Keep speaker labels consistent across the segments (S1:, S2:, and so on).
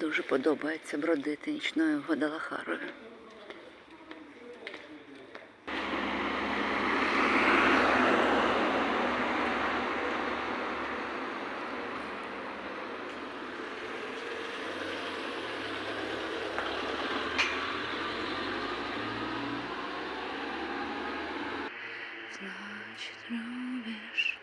S1: Дуже подобається бродити нічною Гвадалахарою. Значит, любишь.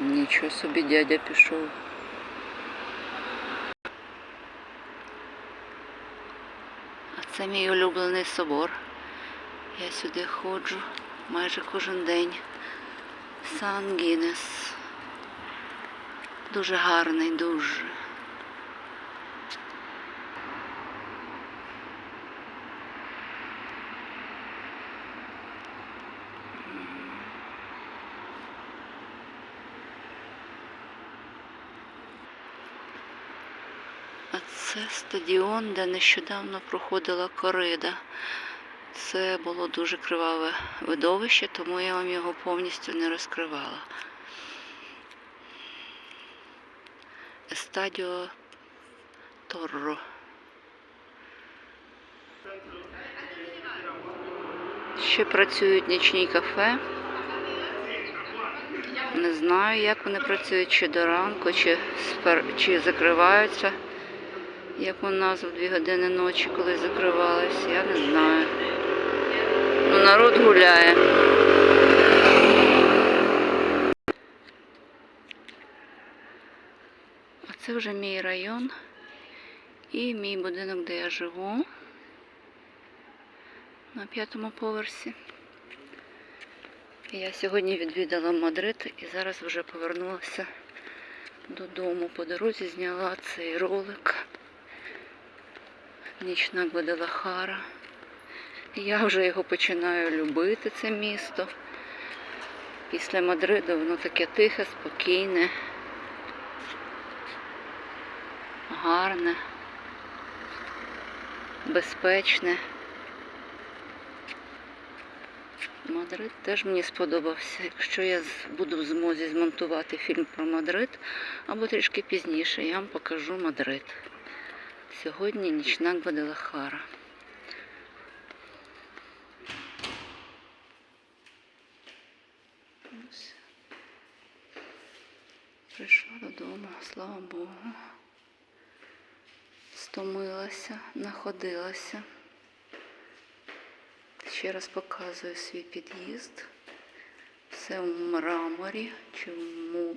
S1: Нічого собі дядя пішов. А це мій улюблений собор. Я сюди ходжу майже кожен день. Сан Гінес. Дуже гарний, дуже. А це стадіон, де нещодавно проходила корида. Це було дуже криваве видовище, тому я вам його повністю не розкривала. Естадіо Торро. Ще працюють нічні кафе. Не знаю, як вони працюють, чи до ранку, чи, чи закриваються, як у нас в 2 години ночі, коли закривались, я не знаю. Ну, народ гуляє. А це вже мій район і мій будинок, де я живу. На п'ятому поверсі. Я сьогодні відвідала Мадрид і зараз вже повернулася додому. По дорозі зняла цей ролик. Нічна Гвадалахара. Я вже його починаю любити, це місто. Після Мадриду воно таке тихе, спокійне, гарне, безпечне. Мадрид теж мені сподобався. Якщо я буду в змозі змонтувати фільм про Мадрид, або трішки пізніше, я вам покажу Мадрид. Сьогодні нічна Гвадалахара. Ось. Прийшла додому, слава Богу. Стомилася, находилася. Ще раз показую свій під'їзд. Все в мраморі чи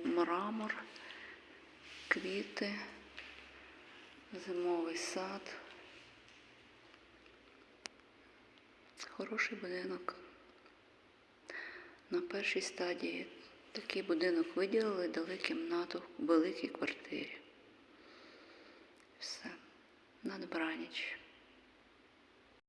S1: мрамор, квіти, зимовий сад. Хороший будинок. На першій стадії Такий будинок виділили, дали кімнату в великій квартирі. Все. На.